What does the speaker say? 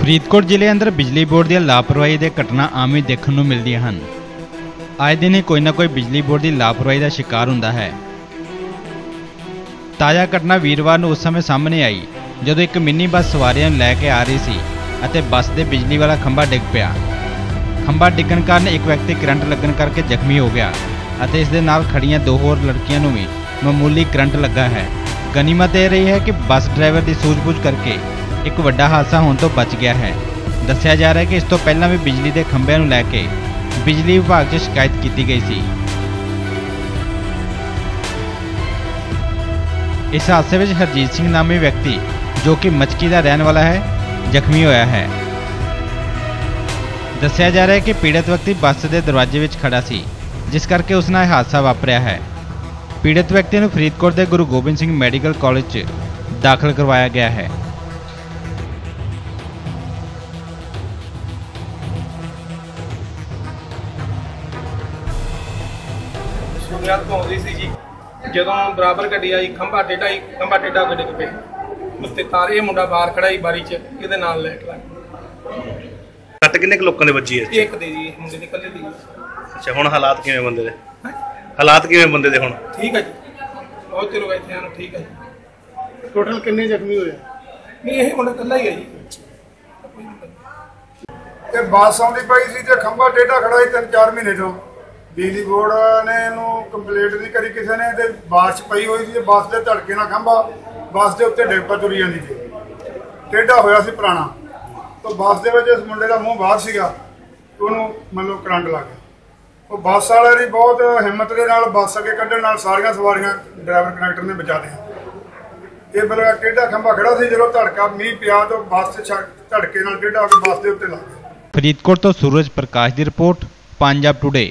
ਫਰੀਦਕੋਟ ਜ਼ਿਲ੍ਹੇ ਅੰਦਰ ਬਿਜਲੀ ਬੋਰਡ ਦੀਆਂ ਲਾਪਰਵਾਹੀ ਦੇ ਘਟਨਾ ਆਮ ਹੀ ਦੇਖਣ ਨੂੰ ਮਿਲਦੀਆਂ ਹਨ। ਆਏ ਦਿਨ ਹੀ ਕੋਈ ਨਾ ਕੋਈ ਬਿਜਲੀ ਬੋਰਡ ਦੀ ਲਾਪਰਵਾਹੀ ਦਾ ਸ਼ਿਕਾਰ ਹੁੰਦਾ ਹੈ। ਤਾਜ਼ਾ ਘਟਨਾ ਵੀਰਵਾਰ ਨੂੰ ਉਸ ਸਮੇਂ ਸਾਹਮਣੇ ਆਈ, ਜਦੋਂ ਇੱਕ ਮਿੰਨੀ ਬੱਸ ਸਵਾਰੀਆਂ ਨੂੰ ਲੈ ਕੇ ਆ ਰਹੀ ਸੀ ਅਤੇ ਬੱਸ ਦੇ ਬਿਜਲੀ ਵਾਲਾ ਖੰਭਾ ਡਿੱਗ ਪਿਆ। ਖੰਭਾ ਡਿੱਗਣ ਕਾਰਨ ਇੱਕ ਵਿਅਕਤੀ ਕਰੰਟ ਲੱਗਣ ਕਰਕੇ ਜ਼ਖਮੀ ਹੋ ਗਿਆ ਅਤੇ ਇਸ ਦੇ ਨਾਲ ਖੜੀਆਂ ਦੋ ਹੋਰ ਲੜਕੀਆਂ ਨੂੰ ਵੀ ਮਾਮੂਲੀ ਕਰੰਟ ਲੱਗਾ ਹੈ। ਗਨੀਮਤ ਇਹ ਰਹੀ ਹੈ ਕਿ ਬੱਸ ਡਰਾਈਵਰ ਦੀ ਸੂਝ-ਬੂਝ ਕਰਕੇ ਇੱਕ ਵੱਡਾ ਹਾਦਸਾ ਹੋਣ ਤੋਂ ਬਚ ਗਿਆ ਹੈ। ਦੱਸਿਆ ਜਾ ਰਿਹਾ ਹੈ ਕਿ ਇਸ ਤੋਂ ਪਹਿਲਾਂ ਵੀ ਬਿਜਲੀ ਦੇ ਖੰਭਿਆਂ ਨੂੰ ਲੈ ਕੇ ਬਿਜਲੀ ਵਿਭਾਗ 'ਚ ਸ਼ਿਕਾਇਤ ਕੀਤੀ ਗਈ ਸੀ। ਇਸ ਹਾਦਸੇ ਵਿੱਚ ਹਰਜੀਤ ਸਿੰਘ ਨਾਮੀ ਵਿਅਕਤੀ, ਜੋ ਕਿ ਮਚਕੀ ਦਾ ਰਹਿਣ ਵਾਲਾ ਹੈ, ਜ਼ਖਮੀ ਹੋਇਆ ਹੈ। ਦੱਸਿਆ ਜਾ ਰਿਹਾ ਹੈ ਕਿ ਪੀੜਤ ਵਿਅਕਤੀ ਬੱਸ ਦੇ ਦਰਵਾਜ਼ੇ ਵਿੱਚ ਖੜਾ ਸੀ, ਜਿਸ ਕਰਕੇ ਉਸ ਨਾਲ ਇਹ ਹਾਦਸਾ ਵਾਪਰਿਆ ਹੈ। ਪੀੜਤ ਵਿਅਕਤੀ ਨੂੰ ਫਰੀਦਕੋਟ ਦੇ ਗੁਰੂ ਗੋਬਿੰਦ ਸਿੰਘ ਮੈਡੀਕਲ ਕਾਲਜ 'ਚ ਦਾਖਲ ਕਰਵਾਇਆ ਗਿਆ ਹੈ। ਸੁਨਿਆਤ ਤੋਂ ਆਉਂਦੀ ਸੀ ਜੀ। ਜਦੋਂ ਬਰਾਬਰ ਗੱਡੀ ਆਈ ਖੰਭਾ ਟੇਢਾ ਹੀ ਖੰਭਾ ਟੇਢਾ ਗੱਡੀ ਕੇ ਉੱਤੇ ਤਾਰੇ ਇਹ ਮੁੰਡਾ ਬਾਹਰ ਖੜਾ ਹੀ ਬਾਰੀ 'ਚ ਇਹਦੇ ਨਾਲ ਲੈ ਕੇ ਲੱਗ ਸੱਟ ਕਿੰਨੇ ਕੁ ਲੋਕਾਂ ਦੇ ਵੱਜੀ ਹੈ ਇੱਕ ਦੇ ਜੀ ਮੁੰਡੇ ਨਿਕਲੇ ਦੀ। ਅੱਛਾ ਹੁਣ ਹਾਲਾਤ ਕਿਵੇਂ ਬੰਦੇ ਦੇ? ਹਾਲਾਤ ਕਿਵੇਂ ਬੰਦੇ ਦੇ ਹੁਣ? ਠੀਕ ਹੈ ਜੀ। ਬਹੁਤ ਚਿਰ ਹੋ ਇੱਥੇ ਨੂੰ ਠੀਕ ਹੈ ਜੀ। ਟੋਟਲ ਕਿੰਨੇ ਜ਼ਖਮੀ ਹੋਏ ਨਹੀਂ ਇਹ ਮੁੰਡਾ ਇਕੱਲਾ ਹੀ ਹੈ ਜੀ। ਇਹ ਬੱਸ ਆਉਂਦੀ ਪਈ ਸੀ ਤੇ ਖੰਭਾ ਟੇਢਾ ਖੜਾ ਸੀ ਤਿੰਨ ਚਾਰ ਮਹੀਨੇ ਤੋਂ। ਬਿਜਲੀ ਬੋਰਡ ਨੇ ਇਹਨੂੰ ਕੰਪਲੀਟ ਨਹੀਂ ਕਰੀ ਕਿਸੇ ਨੇ ਤੇ ਬਾਰਿਸ਼ ਪਈ ਹੋਈ ਸੀ ਤੇ ਬੱਸ ਦੇ ਧੜਕੇ ਨਾਲ ਖੰਭਾ ਬੱਸ ਦੇ ਉੱਤੇ ਡਿੱਗ ਪਾ ਤੁਰੀ ਜਾਂਦੀ ਸੀ। ਟੇਢਾ ਹੋਇਆ ਸੀ ਪੁਰਾਣਾ। ਤਾਂ ਬੱਸ ਦੇ ਵਿੱਚ ਇਸ ਮੁੰਡੇ ਦਾ ਮੂੰਹ ਬਾਹਰ ਸੀਗਾ। ਤੇ ਉਹਨੂੰ ਮਤਲਬ ਕਰੰਟ ਲੱਗ ਗਿਆ। ਉਹ ਬੱਸ ਵਾਲੇ ਦੀ ਬਹੁਤ ਹਿੰਮਤ ਦੇ ਨਾਲ ਬੱਸ ਅੱਗੇ ਕੱਢਣ ਨਾਲ ਸਾਰੀਆਂ ਸਵਾਰੀਆਂ ਡਰਾਈਵਰ ਕੰਡਕਟਰ ਨੇ ਬਚਾ ਲਿਆ ਇਹ ਬਲਗਾ ਟੇਢਾ ਖੰਭਾ ਖੜਾ ਸੀ ਜਦੋਂ ਧੜਕਾ ਮੀਂਹ ਪਿਆ ਤਾਂ ਬੱਸ ਧੜਕੇ ਨਾਲ ਟੇਢਾ ਹੋ ਕੇ ਬੱਸ ਦੇ ਉੱਤੇ ਲੱਗ ਗਿਆ। ਫਰੀਦਕੋਟ ਤੋਂ ਸੂਰਜ ਪ੍ਰਕਾਸ਼ ਦੀ ਰਿਪੋਰਟ, ਪੰਜਾਬ ਟੁਡੇ